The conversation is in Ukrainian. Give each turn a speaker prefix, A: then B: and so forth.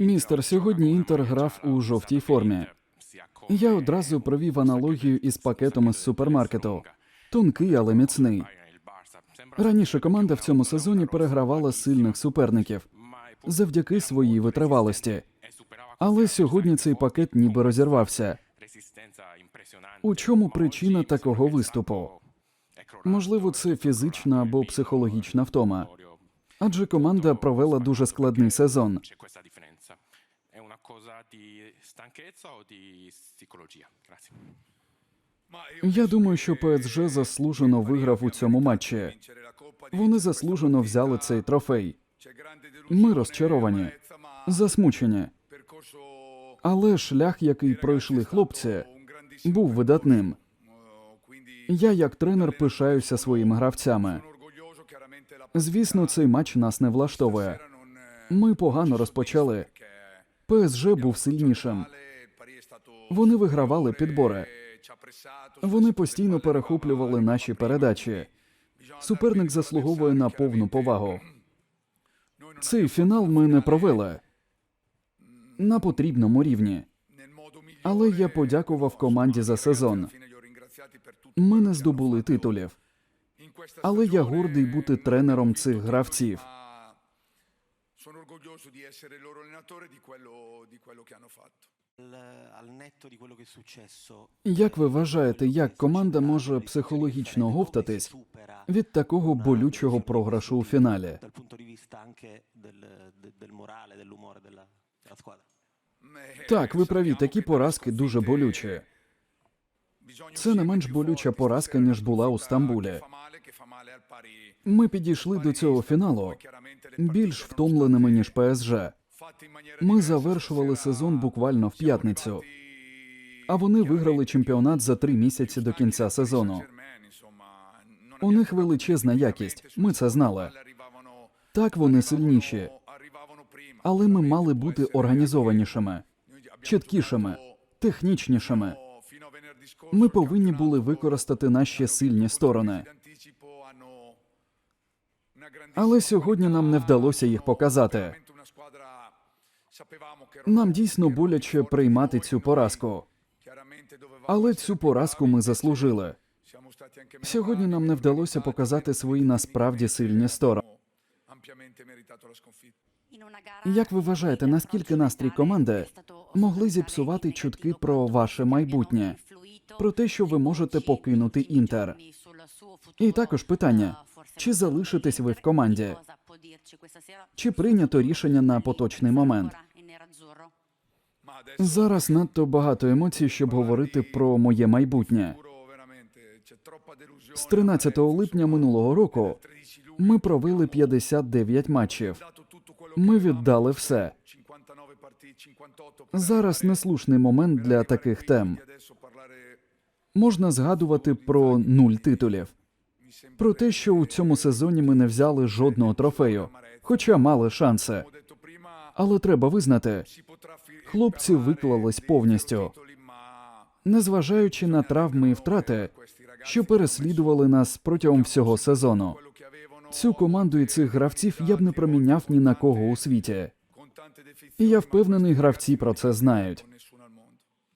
A: Містер, сьогодні Інтер грав у жовтій формі. Я одразу провів аналогію із пакетом із супермаркету. Тонкий, але міцний. Раніше команда в цьому сезоні перегравала сильних суперників завдяки своїй витривалості. Але сьогодні цей пакет ніби розірвався. У чому причина такого виступу? Можливо, це фізична або психологічна втома. Адже команда провела дуже складний сезон.
B: Di stanchezza o di psicologia? Grazie.
A: Я думаю, що ПСЖ заслужено виграв у цьому матчі. Вони заслужено взяли цей трофей. Ми розчаровані, засмучені. Але шлях, який пройшли хлопці, був видатним. Я, як тренер, пишаюся своїми гравцями. Звісно, цей матч нас не влаштовує. Ми погано розпочали. ПСЖ був сильнішим. Вони вигравали підбори. Вони постійно перехоплювали наші передачі. Суперник заслуговує на повну повагу. Цей фінал ми не провели на потрібному рівні. Але я подякував команді за сезон. Ми не здобули титулів. Але я гордий бути тренером цих гравців.
C: Sono orgoglioso di essere il loro allenatore e di quello, di quello che hanno fatto.
A: Як ви вважаєте, як команда може психологічно говтатись від такого болючого програшу у фіналі? Так, ви праві, такі поразки дуже болючі. Це не менш болюча поразка, ніж була у Стамбулі. Ми підійшли до цього фіналу більш втомленими, ніж ПСЖ. Ми завершували сезон буквально в п'ятницю, а вони виграли чемпіонат за три місяці до кінця сезону. У них величезна якість, ми це знали. Так вони сильніші, але ми мали бути організованішими, чіткішими, технічнішими. Ми повинні були використати наші сильні сторони. Але сьогодні нам не вдалося їх показати. Нам дійсно боляче приймати цю поразку, але цю поразку ми заслужили. Сьогодні нам не вдалося показати свої насправді сильні сторони. Як ви вважаєте, наскільки настрій команди могли зіпсувати чутки про ваше майбутнє, про те, що ви можете покинути інтер? І також питання: чи залишитесь ви в команді? Чи прийнято рішення на поточний момент? Зараз надто багато емоцій, щоб говорити про моє майбутнє. З 13 липня минулого року ми провели 59 матчів. Ми віддали все. Зараз неслушний момент для таких тем. Можна згадувати про нуль титулів, про те, що у цьому сезоні ми не взяли жодного трофею, хоча мали шанси. Але треба визнати, хлопці виклались повністю, незважаючи на травми і втрати, що переслідували нас протягом всього сезону. Цю команду і цих гравців я б не проміняв ні на кого у світі. І я впевнений, гравці про це знають.